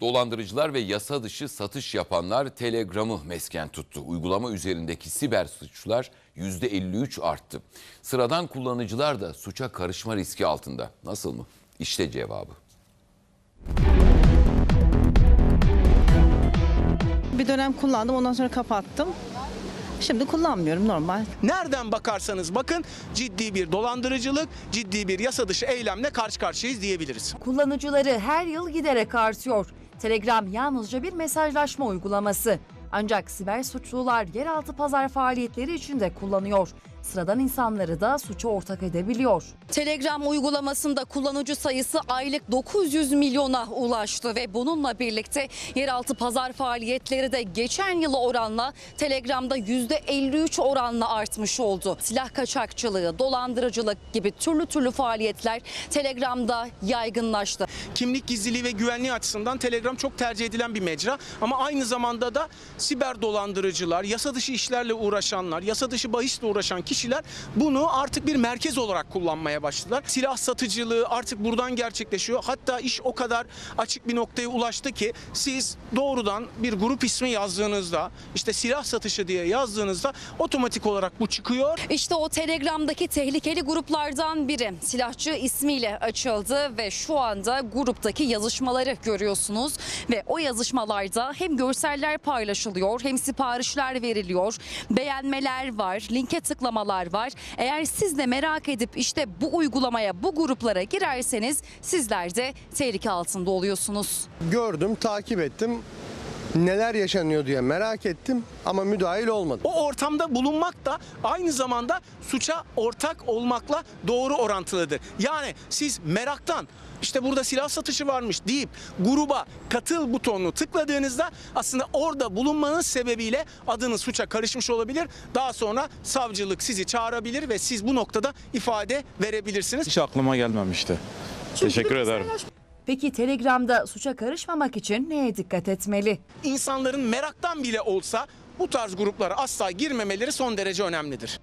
Dolandırıcılar ve yasa dışı satış yapanlar Telegram'ı mesken tuttu. Uygulama üzerindeki siber suçlar %53 arttı. Sıradan kullanıcılar da suça karışma riski altında. Nasıl mı? İşte cevabı. Bir dönem kullandım ondan sonra kapattım. Şimdi kullanmıyorum normal. Nereden bakarsanız bakın ciddi bir dolandırıcılık, ciddi bir yasa dışı eylemle karşı karşıyayız diyebiliriz. Kullanıcıları her yıl giderek artıyor. Telegram yalnızca bir mesajlaşma uygulaması. Ancak siber suçlular yeraltı pazar faaliyetleri için de kullanıyor. Sıradan insanları da suça ortak edebiliyor. Telegram uygulamasında kullanıcı sayısı aylık 900 milyona ulaştı ve bununla birlikte yeraltı pazar faaliyetleri de geçen yıla oranla Telegram'da %53 oranla artmış oldu. Silah kaçakçılığı, dolandırıcılık gibi türlü türlü faaliyetler Telegram'da yaygınlaştı. Kimlik gizliliği ve güvenliği açısından Telegram çok tercih edilen bir mecra ama aynı zamanda da siber dolandırıcılar, yasa dışı işlerle uğraşanlar, yasa dışı bahisle uğraşan kişiler bunu artık bir merkez olarak kullanmaya başladılar. Silah satıcılığı artık buradan gerçekleşiyor. Hatta iş o kadar açık bir noktaya ulaştı ki siz doğrudan bir grup ismi yazdığınızda işte silah satışı diye yazdığınızda otomatik olarak bu çıkıyor. İşte o Telegram'daki tehlikeli gruplardan biri silahçı ismiyle açıldı ve şu anda gruptaki yazışmaları görüyorsunuz ve o yazışmalarda hem görseller paylaşılıyor hem siparişler veriliyor, beğenmeler var, linke tıklamalar var. Eğer siz de merak edip işte bu uygulamaya, bu gruplara girerseniz sizler de tehlike altında oluyorsunuz. gördüm, takip ettim. Neler yaşanıyor diye merak ettim ama müdahil olmadım. O ortamda bulunmak da aynı zamanda suça ortak olmakla doğru orantılıdır. Yani siz meraktan işte burada silah satışı varmış deyip gruba katıl butonunu tıkladığınızda aslında orada bulunmanız sebebiyle adınız suça karışmış olabilir. Daha sonra savcılık sizi çağırabilir ve siz bu noktada ifade verebilirsiniz. Hiç aklıma gelmemişti. Teşekkür ederim. Peki Telegram'da suça karışmamak için neye dikkat etmeli? İnsanların meraktan bile olsa bu tarz gruplara asla girmemeleri son derece önemlidir.